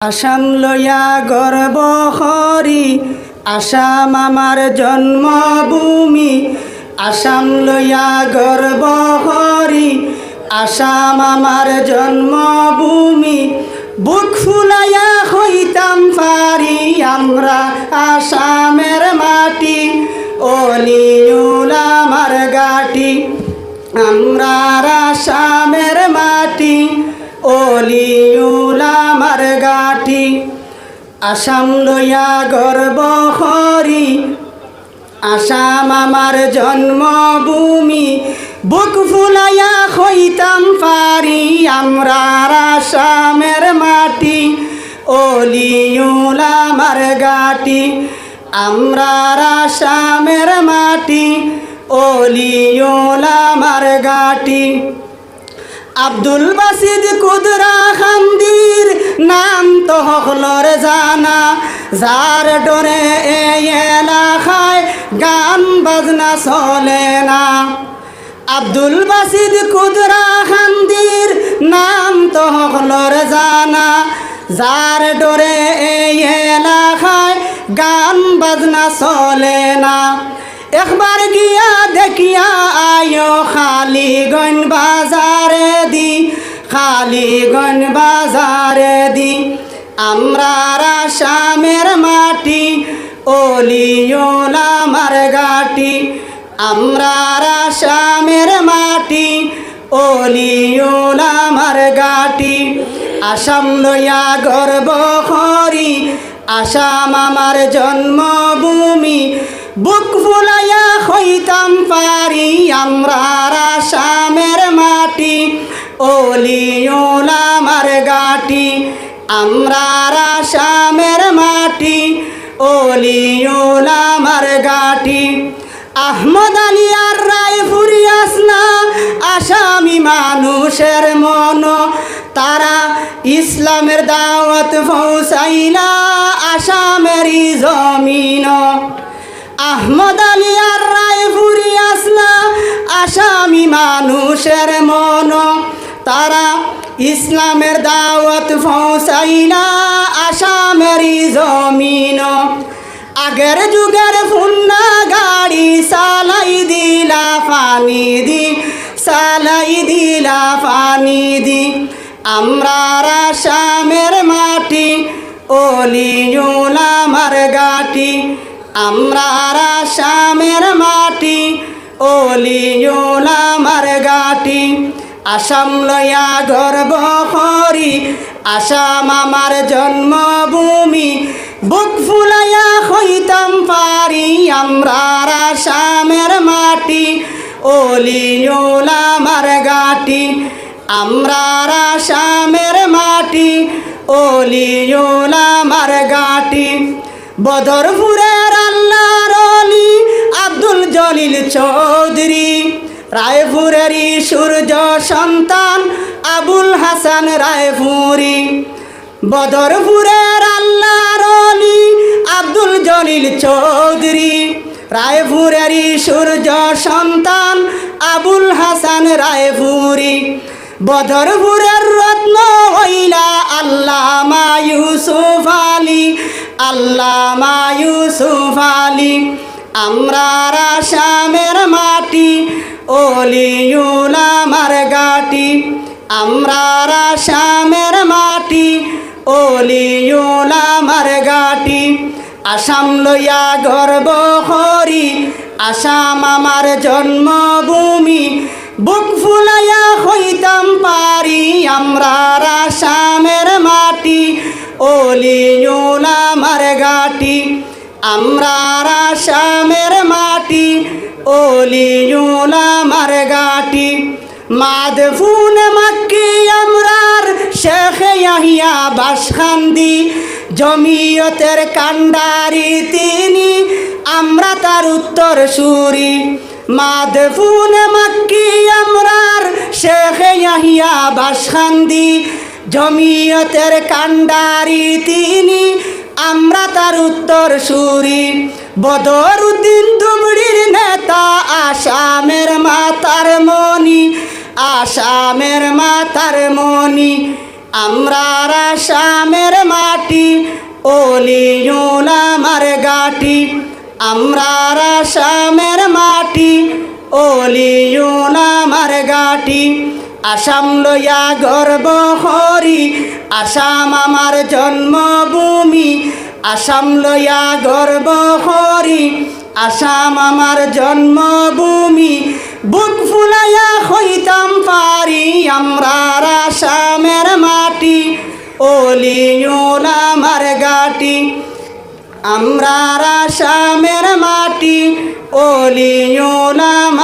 আসাম লয়া গর্ব হরি আসাম আমার জন্মভূমি। আসাম লয়া গর্ব হরি আসাম আমার জন্মভূমি। বুক ফুলাইয়া হইতাম পারি। আমরা আসামের মাটি। অলিউল আমার গাটি। আমরা আসামের আসাম লইয়া গর্ব হরি আসাম আমার জন্মভূমি, বুক ফুলাইয়া হইতাম পারি। আমরা আসামের মাটি, অলিউল আমার গাটি আমরা আসামের মাটি, অলিউল আমার গাটি আব্দুল বাসিদ কুদরা খান্দির নাম তো হকলর জানা। যার ডরে এলাকায় গান বাজনা চলে না। আব্দুল বাসিদ কুদরা খান্দির নাম তো হকলর জানা। যার ডরে এলাকায় গান বাজনা চলে না। একবার গিয়া দেখিয়া আয়ো খালি দি গন বাজারে দি, আমরা আসামের মাটি অলিওলা মার গাটি আমরা আসামের মাটি অলিওলা মার গাটি আসাম লইয়া গর্ব করি, আসাম আমার জন্মভূমি। বুক ফুলাইয়া হইতাম পারি, আমরা আসামের মাটি। অলিওলা আমার গাটি, আমরা আসামের মাটি। অলিওলা আমার গাটি, আহমদ আলী আর রায় ফুরিয়াস না, আসামি মানুষের মন। তারা ইসলামের দাওয়াত পৌঁছাইলা আসামেরই জমিন। আহমদ আলী আর রায় ফুরিয়াস না, আসামি মানুষের মন। তারা ইসলামের দাওয়াত পৌঁছাইলা আসামেরই জমিন। আগের যুগের ফুন্না গাড়ি সালাই দিলা পানি দি, সালাই দিলা পানি দি। আমরা আসামের মাটি অলিউলা মার গাটি। আমরা আসামের মাটি অলিউলা মার গাটি। আসাম লয়া গর্ব করি। আসাম আমার জন্মভূমি। বুক ফুলাইয়া হইতাম পারি। আমরা আসামের মাটি। অলিউলা আমার গাটি আমরা আসামের মাটি। অলিউলা আমার গাটি বদরপুরের আল্লাহর অলি আব্দুল জলিল চৌধুরী। রায়পুরেরই সূর্য সন্তান আবুল হাসান রায়পুরি। বদরপুরের আল্লাহর অলি আব্দুল জলিল চৌধুরী। রায়পুরেরই সূর্য সন্তান আবুল হাসান রায়পুরি। বদরপুরের রত্ন হইলা আল্লামা ইউসুফ আলী। আল্লামা ইউসুফ আলী আমরা আসামের মাটি অলিউলা মার গাটি, আমরা আসামের মাটি। অলিউলা মার গাটি, আসাম লইয়া গর্ব করি। আসাম আমার জন্মভূমি, বুক ফুলাইয়া হইতাম পারি। আমরা আসামের মাটি অলিউলা মার গাটি, আমরা আসামের মাটি। অলিউলা মার গাটি। মাদফুন মাক্কি আমরার শেখ ইয়াহিয়া বাসখান্দি। জমিয়তের কান্ডারি তিনি, আমরা তার উত্তর সুরি। মাদফুন মাক্কি আমরার শেখ ইয়াহিয়া বাসখান্দি। জমিয়তের কান্ডারি তিনি, আমরা তার উত্তর সুরি। বদর উদ্দিন দুমড়ির নেতা, আসামের মাতার মনি আসামের মাতার মনি আমরা আসামের মাটি অলিউল আমার গাটি, আমরা আসামের মাটি অলিউল আমার গাটি, আসাম লইয়া গর্ব হরি আসাম আমার জন্মভূমি আসাম লয়া গর্ব হরি আসাম আমার জন্মভূমি। বুক ফুলাইয়া হইতাম পারি। আমরা আসামের মাটি। অলিউল আমার গাটি। আমরা আসামের মাটি। অলিউল